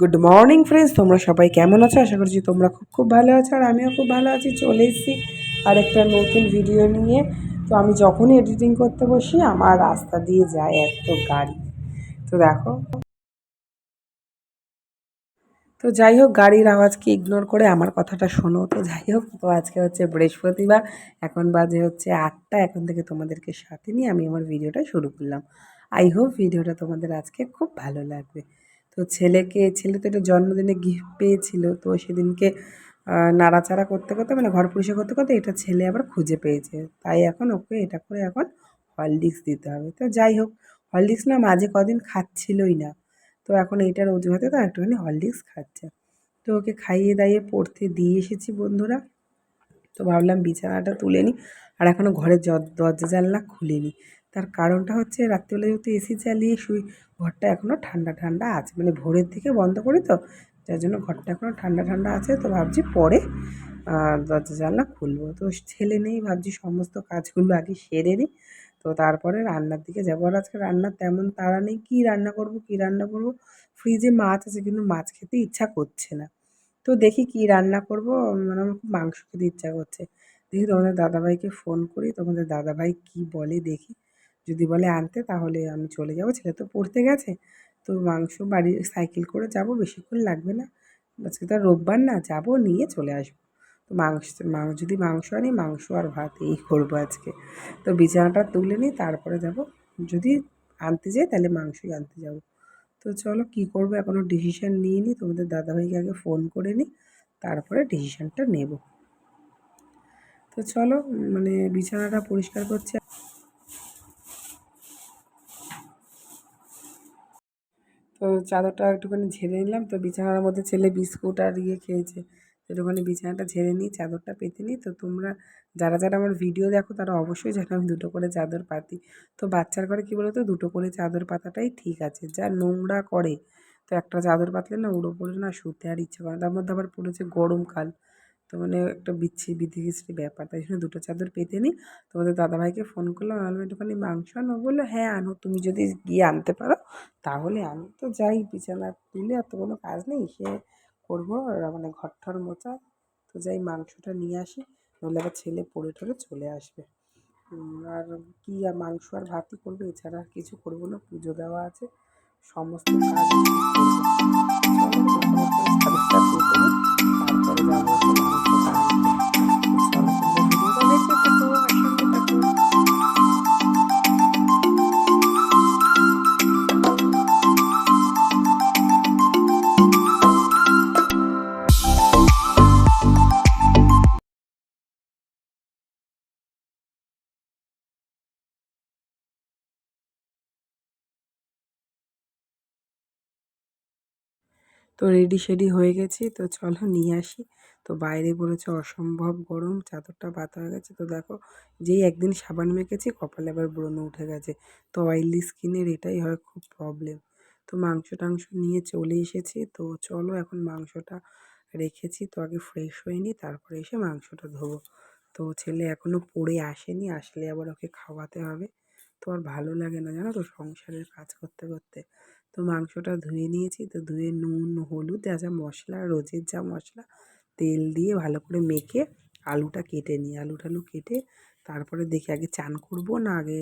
Good morning friends তোমরা সবাই কেমন আছো? আশা করছি তোমরা খুব খুব ভালো আছো আর আমিও খুব ভালো আছি। চলে এসেছি আর একটা নতুন ভিডিও নিয়ে। তো আমি যখনই এডিটিং করতে বসি, আমার রাস্তা দিয়ে যায় এত গাড়ি। তো দেখো। তো যাই হোক, গাড়ির আওয়াজকে ইগনোর করে আমার কথাটা শোনো। তো যাই হোক, তো আজকে হচ্ছে বৃহস্পতিবার। এখন বাজে হচ্ছে আটটা। এখন থেকে তোমাদেরকে সাথে নিয়ে আমি আমার ভিডিওটা শুরু করলাম। আই হোপ ভিডিওটা তোমাদের আজকে খুব ভালো লাগবে। তো ছেলেকে, ছেলে তো একটা জন্মদিনে গিফট পেয়েছিল, তো সেদিনকে নাড়াচাড়া করতে করতে মানে ঘর পরিষ্কার করতে করতে এটা ছেলে আবার খুঁজে পেয়েছে। তাই এখন ওকে এটা করে এখন হরলিক্স দিতে হবে। তো যাই হোক হরলিক্স না মাঝে কদিন খাচ্ছিলই না। তো এখন এইটার অজুহাতে তো একটুখানি হরলিক্স খাচ্ছে। তো ওকে খাইয়ে দাইয়ে পড়তে দিয়ে এসেছি বন্ধুরা। তো ভাবলাম বিছানাটা তুলে নিই আর এখনও ঘরের দরজা জানলা খুলিনি। তার কারণটা হচ্ছে রাত্রিবেলা যেহেতু এসি চালিয়ে শুই, ঘরটা এখনও ঠান্ডা ঠান্ডা আছে। মানে ভোরের দিকে বন্ধ করি তো, যার জন্য ঘরটা এখনও ঠান্ডা ঠান্ডা আছে তো ভাবছি পরে দরজা, জানলা খুলবো। তো ছেলে নেই, ভাবছি সমস্ত কাজগুলো আগে সেরে নিই। তো তারপরে রান্নার দিকে যাব। আর আজকে রান্নার তেমন তাড়া নেই, কী রান্না করব, কী রান্না করব? ফ্রিজে মাছ আছে, কিন্তু মাছ খেতে ইচ্ছা করছে না। তো দেখি কি রান্না করব মানে আমার খুব মাংস খেতে ইচ্ছা করছে। দেখি তোমাদের দাদাভাইকে ফোন করি, তোমাদের দাদাভাই কী বলে দেখি। যদি বলে আনতে, তাহলে আমি চলে যাব। ছেলে তো পড়তে গেছে, তো মাংস বাড়ি সাইকেল করে যাব বেশিক্ষণ লাগবে না। আজকে তো রোববার না, যাব, নিয়ে চলে আসব। তো মাংস মাংস যদি মাংস আনি, মাংস আর ভাত এই করব আজকে। তো বিছানাটা তুলে নিই তারপরে যাব। যদি আনতে যাই, তাহলে মাংসই আনতে যাব। তো চলো কী করব এখনও ডিসিশান নিয়ে নিই তোমাদের দাদাভাইকে আগে ফোন করে নিই, তারপরে ডিসিশানটা নেব। তো চলো মানে বিছানাটা পরিষ্কার করছে। তো চাদরটা একটুখানি ঝেড়ে নিলাম। তো বিছানার মধ্যে ছেলে বিস্কুট আর ইয়ে খেয়েছে। একটুখানি বিছানাটা ঝেড়ে নিই, চাদরটা পেতে নিই। তো তোমরা যারা যারা আমার ভিডিও দেখো, তারা অবশ্যই জানো আমি দুটো করে চাদর পাতি। তো বাচ্চার ঘরে কী বলো তো দুটো করে চাদর পাতাটাই ঠিক আছে। যা নোংরা করে। তো একটা চাদর পাতলে না উড়ো পড়ে না শুতে আর ইচ্ছে করে তার মধ্যে আবার পড়েছে গরমকাল। তো মানে একটা বিচ্ছি বিধি বিধিকিস্তি ব্যাপার। তাই জন্য দুটো চাদর পেতে নিই। তোমাদের দাদাভাইকে ফোন করলাম, আমি একটুখানি মাংস আনো। বলল হ্যাঁ আনো। তুমি যদি গিয়ে আনতে পারো, তাহলে আমি তো যাই। বিছানা তুলে আর তো কোনো কাজ নেই। সে করব মানে ঘর ঠর মোছা। তো যাই, মাংসটা নিয়ে আসি। নইলে আবার ছেলে পড়ে টরে চলে আসবে। আর কী আর মাংস আর ভাতই করবে? এছাড়া কিছু করব না। পুজো দেওয়া আছে। সমস্ত কাজ তারপরে যাব তো রেডি শেডি হয়ে গেছি, তো চলো নিয়ে আসি। তো বাইরে বলেছে অসম্ভব গরম, চাদরটা পাতা হয়ে গেছে। তো দেখো, যেই একদিন সাবান মেখেছি, কপালে আবার ব্রণ উঠে গেছে। তো অয়েলি স্কিনের এটাই হয় খুব প্রবলেম তো মাংস টাংস নিয়ে চলে এসেছি। তো চলো এখন মাংসটা রেখেছি, তো আগে ফ্রেশ হয়ে নিই, তারপরে এসে মাংসটা ধোবো। তো ছেলে এখনও পড়ে আসেনি, আসলে আবার ওকে খাওয়াতে হবে। তো আর ভালো লাগে না জানো তো? সংসারের কাজ করতে করতে। তো মাংসটা ধুয়ে নিয়েছি, তো ধুয়ে নুন, হলুদ, যা যা মশলা, রোজের যা মশলা, তেল দিয়ে ভালো করে মেখে আলুটা কেটে নিই। আলু টালু কেটে তারপরে দেখি আগে চান করব না আগে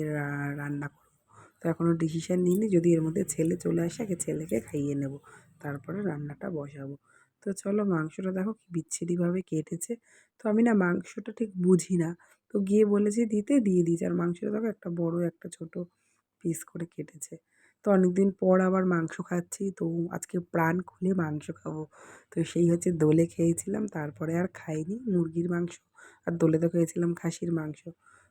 রান্না করব। তো এখনও ডিসিশান নিইনি, যদি এর মধ্যে ছেলে চলে আসে, আগে ছেলেকে খাইয়ে নেব। তারপরে রান্নাটা বসাবো। তো চলো মাংসটা দেখো কি বিচ্ছিরিভাবে কেটেছে। তো আমি না মাংসটা ঠিক বুঝি না। তো গিয়ে বলেছি, দিতে দিয়ে দিয়েছে। আর মাংসটা দেখো একটা বড়, একটা ছোট পিস করে কেটেছে। তো অনেক দিন পর আবার মাংস খাচ্ছি, তো আজকে প্রাণ খুলে মাংস খাব। তো সেই হচ্ছে দোলে খেয়েছিলাম, তারপরে আর খাইনি মুরগির মাংস। আর দোলে তো খেয়েছিলাম খাসির মাংস।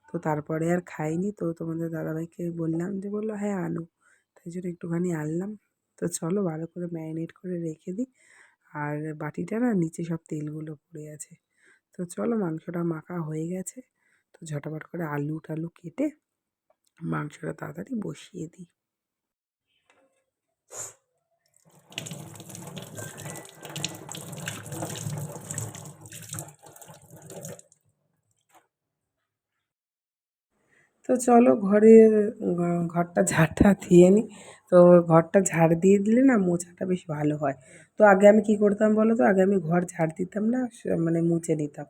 তো তারপরে আর খাইনি, তো তোমাদের দাদাভাইকে বললাম যে, বলল হ্যাঁ আনো। তাই জন্য একটুখানি আনলাম। তো চলো ভালো করে ম্যারিনেট করে রেখে দিই। আর বাটিটা না নিচে সব তেলগুলো পড়ে আছে। তো চলো মাংসটা মাখা হয়ে গেছে। তো ঝটাপট করে আলু টালু কেটে মাংসটা তাড়াতাড়ি বসিয়ে দিই। তো চলো ঘরে ঘরটা ঝাড়টা দিয়ে নিই তো ঘরটা ঝাড় দিয়ে দিলে না মোছাটা বেশ ভালো হয়। তো আগে আমি কী করতাম বলো তো? আগে আমি ঘর ঝাড় দিতাম না মানে মুছে নিতাম।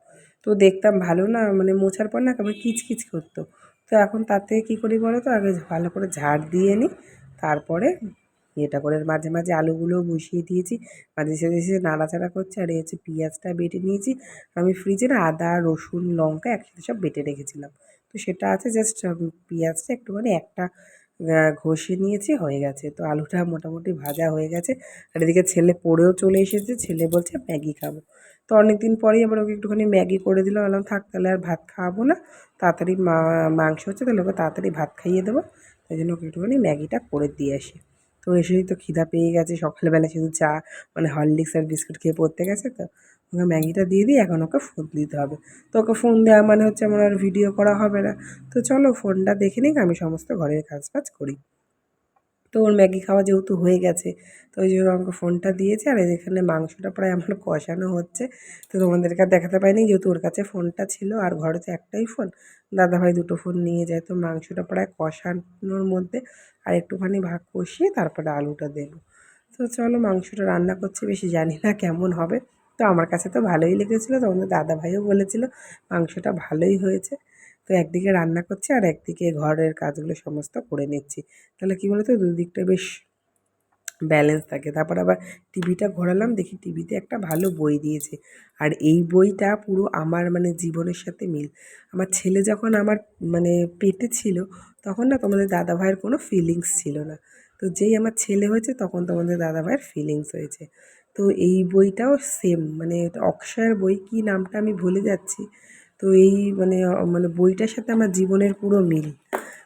তো দেখতাম ভালো না মানে মোছার পর না কেমন কিচকিচ করতো। তো এখন তাতে কী করি বলো তো? আগে ভালো করে ঝাড় দিয়ে নিই তারপরে এটা করে মাঝে মাঝে আলুগুলোও বসিয়ে দিয়েছি। মাঝে সাঝে এসে নাড়াচাড়া করছে, আর এই হচ্ছে পেঁয়াজটা বেটে নিয়েছি। আমি ফ্রিজে না আদা, রসুন, লঙ্কা একসাথে সব বেটে রেখেছিলাম। সেটা আছে জাস্ট পেঁয়াজটা একটুখানি একটা ঘষে নিয়েছি, হয়ে গেছে। তো আলুটা মোটামুটি ভাজা হয়ে গেছে। আর এদিকে ছেলে পড়েও চলে এসেছে, ছেলে বলছে, ম্যাগি খাব। তো অনেক দিন পরেই আবার ওকে একটুখানি ম্যাগি করে দিলাম। বললাম, থাক, তাহলে আর ভাত খাওয়াবো না। তাড়াতাড়ি মাংস হচ্ছে, তাহলে ওকে তাড়াতাড়ি ভাত খাইয়ে দেবো। তাই জন্য ওকে একটুখানি ম্যাগিটা করে দিয়ে আসি। তো এসেই তো খিদা পেয়ে গেছে। সকালবেলা শুধু চা মানে হরলিক্স আর বিস্কুট খেয়ে পড়তে গেছে তো। ওকে ম্যাগিটা দিয়ে দিই, এখন ওকে ফোন দিতে হবে। তো ওকে ফোন দেওয়া মানে হচ্ছে আমার আর ভিডিও করা হবে না। তো চলো ফোনটা দেখে নিক, আমি সমস্ত ঘরের কাজ বাজ করি। তো ওর ম্যাগি খাওয়া যেহেতু হয়ে গেছে, তো ওই জন্য আমাকে ফোনটা দিয়েছে। আর এখানে মাংসটা প্রায় আমার কষানো হচ্ছে। তো তোমাদেরকে দেখাতে পারিনি যেহেতু ওর কাছে ফোনটা ছিল, আর ঘরে তো একটাই ফোন। দাদাভাই দুটো ফোন নিয়ে যায়, তো মাংসটা প্রায় কষানোর মধ্যে। আর একটুখানি ভাগ কষিয়ে তারপরে আলুটা দেবো। তো চলো মাংসটা রান্না করছি, বেশি জানি না কেমন হবে। তো আমার কাছে তো ভালোই লেগেছিলো। তোমাদের দাদাভাইও বলেছিল মাংসটা ভালোই হয়েছে। তো একদিকে রান্না করছি আর একদিকে ঘরের কাজগুলো সমস্ত করে নিচ্ছি। তাহলে কী বলো তো দুদিকটা বেশ ব্যালেন্স থাকে। তারপর আবার টিভিটা ঘোরালাম, দেখি টিভিতে একটা ভালো বই দিয়েছে। আর এই বইটা পুরো আমার মানে জীবনের সাথে মিল। আমার ছেলে যখন আমার মানে পেটে ছিল, তখন না তোমাদের দাদাভাইয়ের কোনো ফিলিংস ছিল না। তো যেই আমার ছেলে হয়েছে, তখন তোমাদের দাদাভাইয়ের ফিলিংস হয়েছে। তো এই বইটাও সেম মানে অক্ষয়ের বই কী নামটা আমি ভুলে যাচ্ছি। তো এই মানে মানে বইটার সাথে আমার জীবনের পুরো মিল।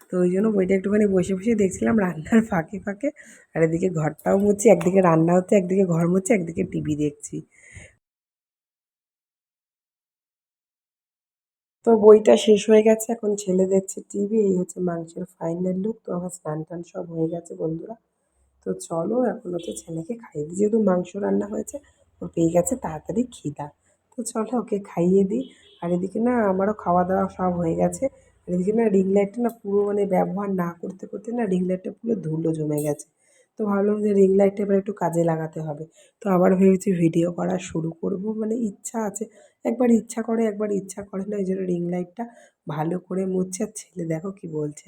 তো ওই জন্য বইটা একটুখানি বসে বসে দেখছিলাম রান্নার ফাঁকে ফাঁকে। আর এদিকে ঘরটাও মুছছি একদিকে রান্না হচ্ছে, একদিকে ঘর মুছছি একদিকে টিভি দেখছি। তো বইটা শেষ হয়ে গেছে, এখন ছেলে দেখছে টিভি এই হচ্ছে মাংসের ফাইনাল লুক তো আমার স্নান টান সব হয়ে গেছে বন্ধুরা। তো চলো, এখন হচ্ছে ছেলেকে খাইয়ে দিই। যেহেতু মাংস রান্না হয়েছে, ও পেয়ে গেছে তাড়াতাড়ি খিদা। তো চলো ওকে খাইয়ে দিই। আর এদিকে না আমারও খাওয়া দাওয়া সব হয়ে গেছে। আর এদিকে না রিং লাইটটা না পুরো মানে ব্যবহার না করতে করতে না রিং লাইটটা পুরো ধুলো জমে গেছে। তো ভাবলাম যে রিং লাইটটা এবার একটু কাজে লাগাতে হবে। তো আবার ভেবেছি ভিডিও করা শুরু করব। মানে ইচ্ছা আছে। একবার ইচ্ছা করে, একবার ইচ্ছা করে না, এই জন্য রিং লাইটটা ভালো করে মুছছে আর ছেলে দেখো কি বলছে।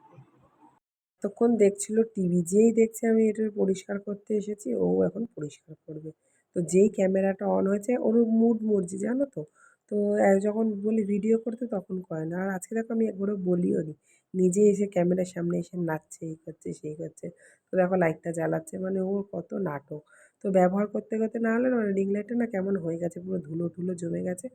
তখন দেখছিল টিভি যেই দেখছে আমি এটা পরিষ্কার করতে এসেছি, ও এখন পরিষ্কার করবে। তো যেই ক্যামেরাটা অন হয়েছে, ওর মুড মর্জি, জানো তো? তো যখন বলি ভিডিও করতে তখন করে না। আর আজকে দেখো আমি একবারও বলিও নি। নিজে এসে ক্যামেরার সামনে এসে নাচছে, এই করছে, সেই করছে। তো দেখো লাইটটা জ্বালাচ্ছে মানে ওর কত নাটক। তো ব্যবহার করতে করতে না হলে না রিং লাইটটা না কেমন হয়ে গেছে, পুরো ধুলো ধুলো জমে গেছে।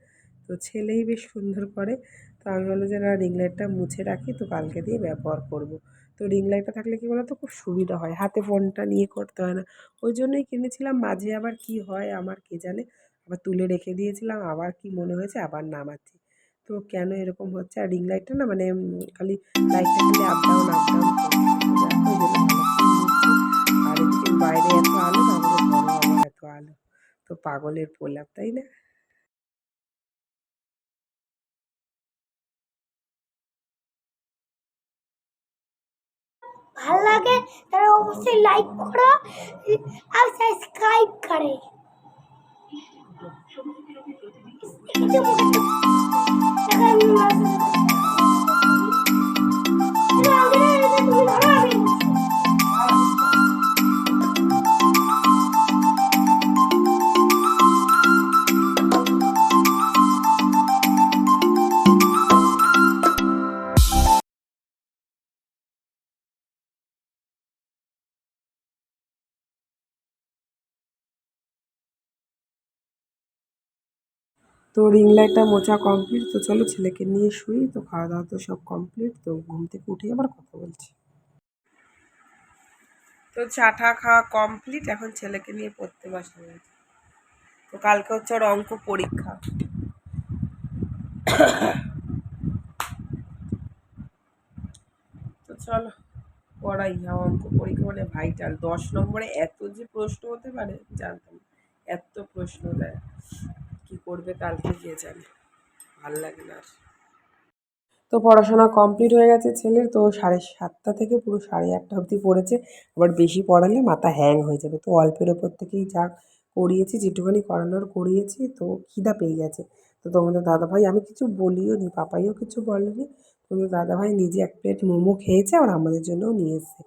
তো ছেলেই বেশ সুন্দর করে। তো আমি বললাম যে না রিং লাইটটা মুছে রাখি, তো কালকে দিয়ে ব্যবহার করব। তো রিং লাইটটা থাকলে কী বলো তো খুব সুবিধা হয়। হাতে ফোনটা নিয়ে করতে হয় না। ওই জন্যই কিনেছিলাম। মাঝে আবার কি হয়? আমার কে জানে? আবার তুলে রেখে দিয়েছিলাম। আবার কি মনে হয়েছে? আবার নামাচ্ছি। তো কেন এরকম হচ্ছে? আর রিং লাইটটা না মানে খালি লাইটটা খালি আপ ডাউন আপ ডাউন আর বাইরে এত আলো আমাদের এত আলো। তো পাগলের প্রলাপ, তাই না? ভালো লাগে তাহলে অবশ্যই লাইক করো আর সাবস্ক্রাইব করে? তো রিং লাইটটা মোচা কমপ্লিট তো চলো ছেলেকে নিয়ে শুই, তো খাওয়া দাওয়া তো সব কমপ্লিট তো ঘুম থেকে উঠে আবার কথা বলছি। তো চাটা খাওয়া কমপ্লিট এখন ছেলেকে নিয়ে পড়তে বসা হয়েছে তো কালকে হচ্ছে ওর অঙ্ক পরীক্ষা। তো চলো, পড়াই। হ্যাঁ অঙ্ক পরীক্ষা মানে ভাইটাল দশ নম্বরে এত যে প্রশ্ন হতে পারে, জানতাম। এত প্রশ্ন দেয়। কি করবে কালকে কে জানে। ভালো লাগে না আর। তো পড়াশোনা কমপ্লিট হয়ে গেছে ছেলের, তো সাড়ে সাতটা থেকে পুরো সাড়ে আটটা অবধি পড়েছে। আবার বেশি পড়ালে মাথা হ্যাং হয়ে যাবে। তো অল্পের ওপর থেকেই যা করিয়েছি যেটুখানি করানোর করিয়েছি, তো খিদা পেয়ে গেছে। তো তোমাদের দাদাভাই, আমি কিছু বলিও নি, পাপাইও কিছু বলেনি। তোমাদের দাদাভাই নিজে এক প্লেট মোমো খেয়েছে, আর আমাদের জন্যও নিয়ে এসেছে।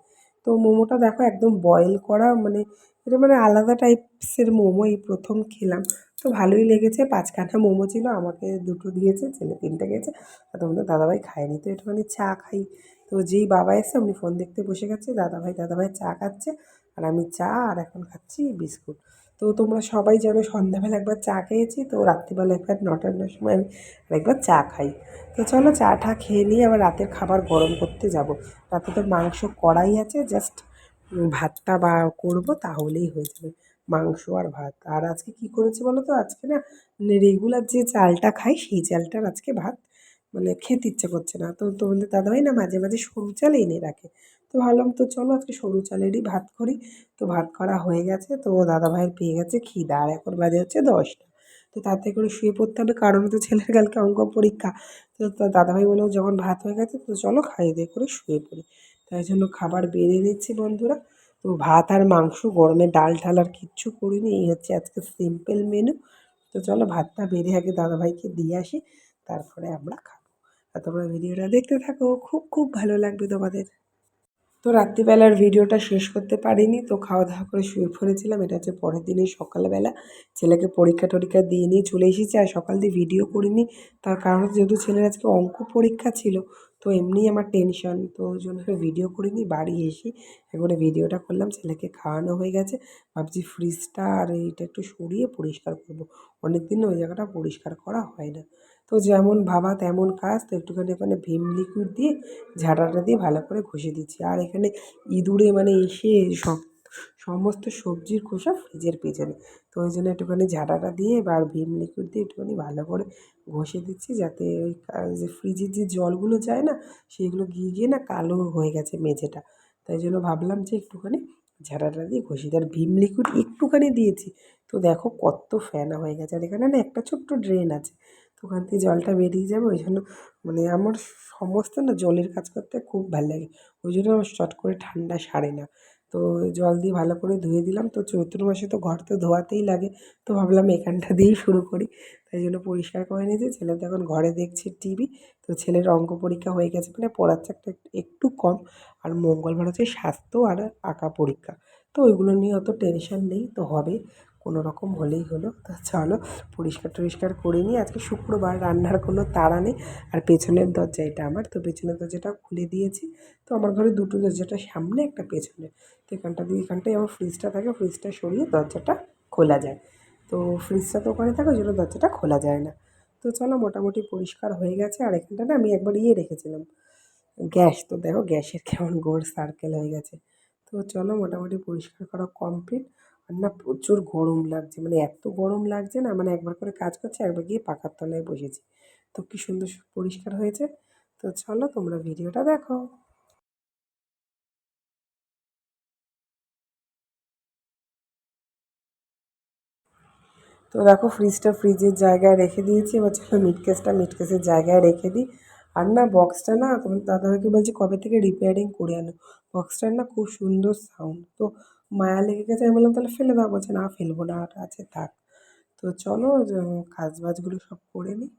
তো মোমোটা দেখো একদম বয়েল করা মানে এটা মানে আলাদা টাইপসের মোমো। এই প্রথম খেলাম। তো ভালোই লেগেছে। পাঁচখানা মোমো ছিল, আমাকে দুটো দিয়েছে, ছেলে তিনটে গেছে। আর তোমাদের দাদাভাই খায়নি, তো একটুখানি চা খাই। তো যেই বাবা এসে উনি ফোন দেখতে বসে গেছে, দাদাভাই দাদাভাই চা খাচ্ছে, আর আমি চা, আর এখন খাচ্ছি বিস্কুট। তো তোমরা সবাই জানো, সন্ধ্যাবেলা একবার চা খেয়েছি, তো রাত্রিবেলা একবার নটার সময় আমি আরেকবার চা খাই। তো চলো চা টা খেয়ে নিয়ে আবার রাতের খাবার গরম করতে যাব। রাতে তো মাংস কড়াই আছে জাস্ট ভাতটা বা করব, তাহলেই হয়ে যাবে। মাংস আর ভাত। আর আজকে কি করেছি বলো তো আজকে না রেগুলার যে চালটা খাই, সেই চালটার আজকে ভাত মানে খেতে ইচ্ছে করছে না। তো তোমাদের দাদাভাই না মাঝে মাঝে সরু চাল এনে রাখে। তো ভাবলাম, তো চলো আজকে সরু চালেরই ভাত করি। তো ভাত করা হয়ে গেছে। তো দাদাভাইয়ের পেয়ে গেছে খিদা। আর এখন বাজে হচ্ছে দশটা। তো তাতে করে শুয়ে পড়তে হবে, কারণ তো ছেলের কালকে অঙ্ক পরীক্ষা। তো দাদাভাই বলল, যখন ভাত হয়ে গেছে, তো চলো খাইয়ে দিয়ে করে শুয়ে পড়ি। তাই জন্য খাবার বেড়ে নিচ্ছি বন্ধুরা। তো ভাত আর মাংস, গরমে ডাল ঠাল আর কিচ্ছু করিনি। এই হচ্ছে আজকে সিম্পল মেনু তো চলো ভাতটা বেড়ে আগে দাদাভাইকে দিয়ে আসি, তারপরে আমরা খাব। আর তোমরা ভিডিওটা দেখতে থাকো, খুব খুব ভালো লাগবে তোমাদের। তো রাত্রিবেলার ভিডিওটা শেষ করতে পারিনি, তো খাওয়া দাওয়া করে শুয়ে পড়েছিলাম। এটা হচ্ছে পরের দিনের সকালবেলা। ছেলেকে পরীক্ষা টরীক্ষা দিয়ে নিয়ে চলে এসেছি আর সকাল দিয়ে ভিডিও করিনি। তার কারণ যেহেতু ছেলের আজকে অঙ্ক পরীক্ষা ছিল তো এমনি আমার টেনশন তো ওই জন্য ভিডিও করিনি, বাড়ি এসে একবারে ভিডিওটা করলাম, ছেলেকে খাওয়ানো হয়ে গেছে, ভাবছি ফ্রিজটা আর এইটা একটু সরিয়ে পরিষ্কার করব অনেক দিন ওই জায়গাটা পরিষ্কার করা হয় না। তো যেমন ভাবা তেমন কাজ, তো একটুখানি ওখানে ভিম লিকুইড দিয়ে ঝাঁটাটা দিয়ে ভালো করে ঘষে দিচ্ছি, আর এখানে ইঁদুরে মানে এসে সব সমস্ত সবজির খোসা ফ্রিজের পেছনে। তো ওই জন্য একটুখানি ঝাঁটাটা দিয়ে এবার ভিম লিকুইড দিয়ে একটুখানি ভালো করে ঘষে দিচ্ছি যাতে ওই যে ফ্রিজের যে জলগুলো যায় না, সেগুলো গিয়ে গিয়ে না কালো হয়ে গেছে মেঝেটা। তাই জন্য ভাবলাম যে একটুখানি ঝাঁটাটা দিয়ে ঘষি। আর ভিম লিকুইড একটুখানি দিয়েছি, তো দেখো কত ফেনা হয়ে গেছে। আর এখানে না একটা ছোট্ট ড্রেন আছে, তো ওখান থেকে জলটা বেরিয়ে যাবে। ওই জন্য মানে আমার সমস্ত না জলের কাজ করতে খুব ভালো লাগে। ওই জন্য আমার চট করে ঠান্ডা সারে না। তো জল দিয়ে ভালো করে ধুয়ে দিলাম। তো চৈত্র মাসে তো ঘর তো ধোয়াতেই লাগে। তো ভাবলাম এখানটা দিয়েই শুরু করি। তাই জন্য পরিষ্কার করে নিয়েছি। ছেলে তো এখন ঘরে দেখছে টিভি। তো ছেলের অঙ্ক পরীক্ষা হয়ে গেছে মানে পড়ার চাকটা একটু কম। আর মঙ্গলবার হচ্ছে স্বাস্থ্য আর আঁকা পরীক্ষা। তো ওইগুলো নিয়ে অত টেনশন নেই। তো হবে। কোনো রকম হলেই হলো। তো চলো পরিষ্কার টরিষ্কার করে নিই। আজকে শুক্রবার রান্নার কোনো তাড়া নেই। আর পেছনের দরজা, এটা আমার। তো পেছনের দরজাটা খুলে দিয়েছি। তো আমার ঘরে দুটো দরজাটা সামনে, একটা পেছনে। তো এখানটা দিয়ে এখানটায় আমার ফ্রিজটা থাকে ফ্রিজটা সরিয়ে দরজাটা খোলা যায়। তো ফ্রিজটা তো ওখানে থাকে, ওই জন্য দরজাটা খোলা যায় না। তো চলো মোটামুটি পরিষ্কার হয়ে গেছে। আর এখানটা না আমি একবার ইয়ে রেখেছিলাম। গ্যাস, তো দেখো গ্যাসের কেমন গোল সার্কেল হয়ে গেছে। তো চলো মোটামুটি পরিষ্কার করা কমপ্লিট আর না, প্রচুর গরম লাগছে। মানে এত গরম লাগছে না মানে একবার করে কাজ করছে, একবার গিয়ে পাখার তলায় বসেছি। তো কী সুন্দর পরিষ্কার হয়েছে। তো চলো তোমরা ভিডিওটা দেখো। তো দেখো ফ্রিজটা ফ্রিজের জায়গায় রেখে দিয়েছি। এবার চলো মিটকেসটা মিটকেসের জায়গায় রেখে দিই। আর না বক্সটা না, তোমার দাদাভাইকে বলছি কবে থেকে রিপেয়ারিং করে আনো। বক্সটার না খুব সুন্দর সাউন্ড তো মায়া লেগে গেছে, আমি বললাম, তাহলে ফেলে দাও। বলছে, না, ফেলব না আর আছে, থাক। তো চলো কাজ বাজগুলো সব করে নিই।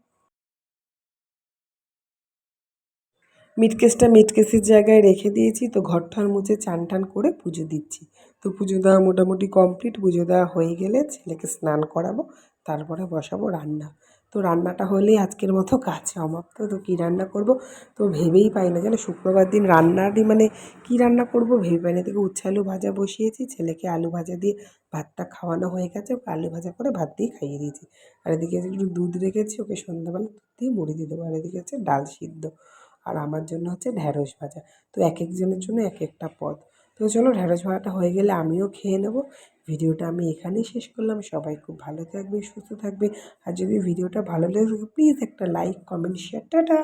মিটকেসটা মিটকেসের জায়গায় রেখে দিয়েছি, তো ঘর ঠর মুছে চান টান করে পুজো দিচ্ছি। তো পুজো দেওয়া মোটামুটি কমপ্লিট, পুজো দেওয়া হয়ে গেলে ছেলেকে স্নান করাবো, তারপরে বসাবো রান্না। তো রান্নাটা হলেই আজকের মতো কাজ সমাপ্ত তো কী রান্না করব? তো ভেবেই পাই না। জানো, শুক্রবার দিন রান্নারই মানে কী রান্না করব ভেবে পাই না। এদিকে উচ্ছে আলু ভাজা বসিয়েছি, ছেলেকে আলু ভাজা দিয়ে ভাতটা খাওয়ানো হয়ে গেছে। ওকে আলু ভাজা করে ভাত দিয়ে খাইয়ে দিয়েছি। আর এদিকে একটু দুধ রেখেছি, ওকে সন্ধ্যাবেলা দুধ দিয়ে মুড়ি দিয়ে দেবো। আর এদিকে হচ্ছে ডাল সিদ্ধ। আর আমার জন্য হচ্ছে ঢ্যাঁড়স ভাজা। তো এক একজনের জন্য এক একটা পদ। তো চলো ঢ্যাঁড়স ভাজাটা হয়ে গেলে আমিও খেয়ে নেব। ভিডিওটা আমি এখানেই শেষ করলাম। সবাই খুব ভালো থাকবে, সুস্থ থাকবে। আর যদি ভিডিওটা ভালো লাগে প্লিজ একটা লাইক কমেন্ট শেয়ার টাটা